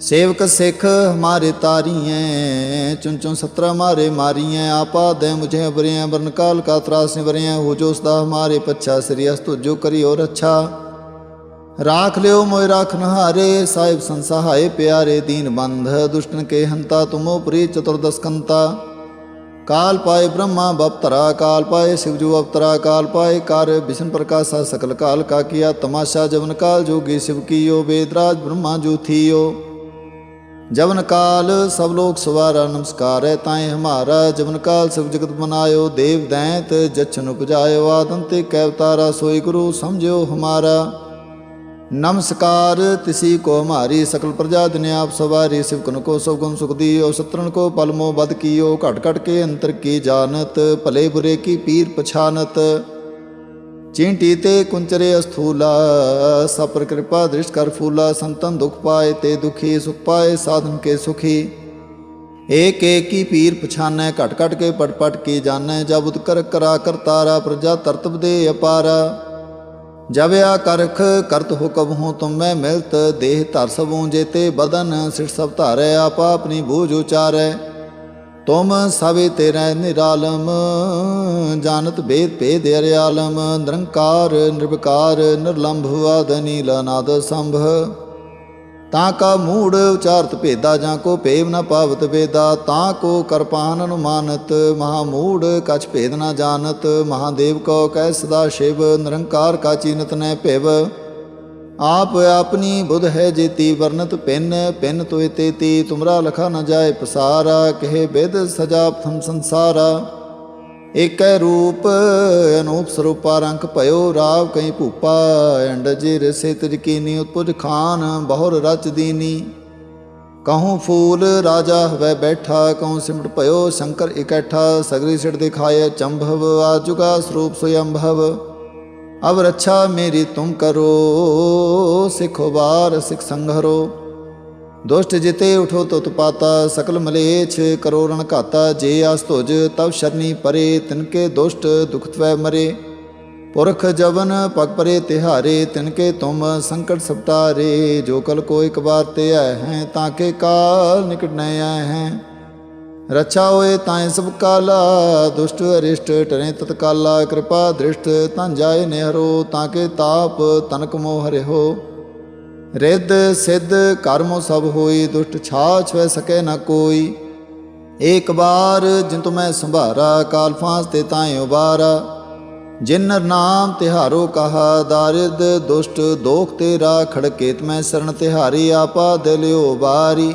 सेवक सिख हमारे तारियें, चुन चुन सत्रह मारे मारियें, आपा दे मुझे अबरे वर्ण काल का त्रास निबरे हो जो सदा हमारे पच्छा, श्री अस्तु जो करी और अच्छा। राख लियो मोय राख नहारे, साहिब संसहाय प्यारे, दीन बंध दुष्ट के हंता, तुमो प्री चतुर्दशकंता काल पाए ब्रह्मा बपतरा, काल पाए शिवजू अवतरा, काल पाए कार्य विष्णु प्रकाशा, सकल काल का किया तमाशा, जवन काल जोगी शिव की यो, वेदराज ब्रह्मा जू थी यो। काल सब लोग सवारा नमस्कार है ताए हमारा जवन काल सब जगत बनायो देव दैंत जच्छन उपजायो आदंते कैवतारा सोई गुरु समझो हमारा नमस्कार तिसी को हमारी सकल प्रजा दिन आप सवारी शिव कन को सब गुण सुख दियो शत्रुन को पलमो बद कियो घट घट के अंतर की जानत भले बुरे की पीर पछानत ਚੀਂਟੀ ਤੇ ਕੁੰਚਰੇ ਅਸਥੂਲਾ ਸਪਰ ਕਿਰਪਾ ਦ੍ਰਿਸ਼ ਕਰ ਫੂਲਾ, ਸੰਤਨ ਦੁਖ ਪਾਏ ਤੇ ਦੁਖੀ, ਸੁਖ ਪਾਏ ਸਾਧਨ ਕੇ ਸੁਖੀ। ਏਕ ਏਕ ਕੀ ਪੀਰ ਪਛਾਨੈ, ਘਟ ਘਟ ਕੇ ਪਟ ਪਟ ਕੀ ਜਾਣੈ ਜਬ ਉਤ ਕਰ ਕਰਾ ਕਰਤਾਰਾ ਪ੍ਰਜਾ ਤਰਤਬ ਦੇ ਅਪਾਰਾ। ਜਬ ਆ ਕਰਖ ਕਰਤ ਹੁਕਮ ਹੋ ਤੁਮ ਮੈਂ ਮਿਲਤ, ਦੇਹ ਧਰ ਸਭੂ ਜੇਤੇ ਬਦਨ, ਸਿਰ ਸਭ ਧਾਰੈ, ਆਪਾ ਆਪਣੀ ਬੂਝ ਉਚਾਰੈ। ਤੁਮ ਸਭੇ ਤੇਰੇ ਨਿਰਾਲਮ, ਜਾਣਤ ਭੇਦ ਭੇਦ ਅਰਿਆਲਮ, ਨਿਰੰਕਾਰ, ਨਿਰਵਕਾਰ, ਨਿਰਲੰਭ ਆਦ ਨੀਲ ਸੰਭ। ਤਾਂ ਕਾ ਮੂੜ ਉਚਾਰਤ ਭੇਦਾ, ਜਾਂ ਕੋ ਭੇਵ ਨ ਪਾਵਤ ਵੇਦਾ, ਤਾਂ ਕੋ ਕਰਪਾਨ ਅਨੁਮਾਨਤ, ਮਹਾ ਮੂੜ ਕਛ ਭੇਦ ਨ ਜਾਣਤ, ਮਹਾਦੇਵ ਕੋ ਕਹਿ ਸਦਾ ਸ਼ਿਵ, ਨਿਰੰਕਾਰ ਕਾ ਚੀਨਤ ਨੈ ਭਿਵ। ਆਪ ਆਪਣੀ ਬੁਧ ਹੈ ਜੇਤੀ ਵਰਨਤ ਪਿੰਨ ਪਿੰਨ ਤੋਇ ਤੇਤੀ ਤੁਮਰਾ ਲਖਾ ਨ ਜਾਏ ਪਸਾਰਾ, ਕਹੇ ਬਿਦ ਸਜਾ ਪ੍ਰਥਮ ਸੰਸਾਰਾ। ਏਕੈ ਰੂਪ ਅਨੂਪ ਸਰੂਪਾ ਰੰਕ ਭਇਓ ਰਾਵ ਕਈ ਭੂਪਾ, ਅੰਡ ਜੀ ਰਸੇ ਤਿਜ ਕੀਨੀ ਉਤਪੁਜ ਖਾਨ, ਬਹੁਰ ਰਚ ਦੀਨੀ। ਕਹੂੰ ਫੂਲ ਰਾਜਾ ਹਵੈ ਬੈਠਾ, ਕਹੂੰ ਸਿਮਟ ਭਇਓ ਸ਼ੰਕਰ ਇਕੱਠਾ, ਸਗਰੀ ਸਿੜ ਦਿਖਾਏ ਚੰਭਵ ਆ ਆਜੁਗਾ ਸਰੂਪ ਸੁਯੰਭਵ ਅਬ ਰੱਛਾ ਮੇਰੀ ਤੁਮ ਕਰੋ, ਸਿਖੋ ਬਾਰ ਸਿਖ ਸੰਘਰੋ। ਦੁਸ਼ਟ ਜਿਤੇ ਉਠੋ ਤੁਤ ਪਾਤਾ, ਸਕਲ ਮਲੇਛ ਕਰੋ ਰਣ ਘਾਤਾ। ਜੇ ਆਸ ਤੁਜ ਤਬ ਸ਼ਰਨੀ ਪਰੇ ਤਿਨਕੇ ਦੁਸ਼ਟ ਦੁਖ ਤਵੈ ਮਰੇ। ਪੁਰਖ ਜਵਨ ਪਗ ਪਰੇ ਤਿਹਾਰੇ ਤਿਨਕੇ ਤੁਮ ਸੰਕਟ ਸਪਟਾਰੇ ਜੋ ਕਲ ਕੋ ਇਕ ਬਾਰ ਤੇ ਆਏ ਹੈ, ਤਾਂ ਕੇ ਕਾਲ ਨਿਕਟ ਨ ਆਏ ਹੈ। ਰਛਾ ਹੋਏ ਤਾਂ ਸਭ ਕਾਲਾ, ਦੁਸ਼ਟ ਅਰਿਸ਼ਟ ਟਰੇ ਤਤਕਾਲਾ ਕਿਰਪਾ ਦ੍ਰਿਸ਼ਟ ਤਾਂ ਜਾਏ ਨਿਹਰੋ, ਤਾਂ ਕੇ ਤਾਪ ਤਨਕ ਮੋਹ ਹਰਿਓ ਰਿੱਧ ਸਿੱਧ ਕਰਮੋ ਸਭ ਹੋਈ, ਦੁਸ਼ਟ ਛਾਛ ਵੈ ਸਕੈ ਨਾ ਕੋਈ। ਏਕ ਬਾਰ ਜਿਨ ਤੁ ਮੈਂ ਸੰਭਾਰਾ, ਕਾਲ ਫਾਂਸ ਤੇ ਤਾਏ ਉਬਾਰਾ। ਜਿਨ ਨਾਮ ਤਿਹਾਰੋ ਕਹਾ, ਦਾਰਿਦ ਦੁਸ਼ਟ ਦੋਖ ਤੇਰਾ, ਖੜਕੇਤ ਮੈਂ ਸਰਣ ਤਿਹਾਰੀ, ਆਪਾ ਦਿਲਿਓ ਬਾਰੀ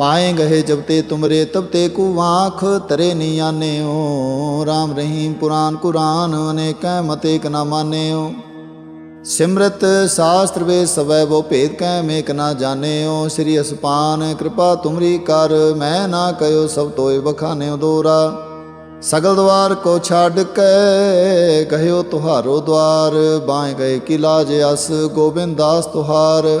ਪਾਏ ਗਏ ਜਬ ਤੇ ਤੁਮਰੇ, ਤਬ ਤੇ ਕੂ ਆਂਖ ਤਰੇ ਨੀ ਆਨਿਓ। RAM ਰਹੀਮ ਪੁਰਾਨ ਕੁਰਾਨ, ਅਨੇਕੈ ਮਤੇ ਕ ਨਾ ਮਾਨਿਓ। ਸਿਮਰਤ ਸਾਸਤਰ ਵੇ ਸਵੈ ਬੋ ਭੇਦ ਕੈ ਮੇਕ ਨਾ ਜਾਣਿਓ। ਸ੍ਰੀ ਅਸਪਾਨ, ਕਿਰਪਾ ਤੁਮਰੀ ਕਰ, ਮੈਂ ਨਾ ਕਯੋ ਸਭ ਤੋਏ ਬਖਾਨਿਓ ਦੋਰਾ। ਸਗਲ ਦਵਾਰ ਕੋ ਛੱਡ ਕੇ ਗਇਓ ਤੁਹਾਰੋ ਦਵਾਰ। ਬਾਏ ਗਏ ਕੀ ਲਾਜ ਅਸ, ਗੋਬਿੰਦ ਦਾਸ ਤੁਹਾਰ।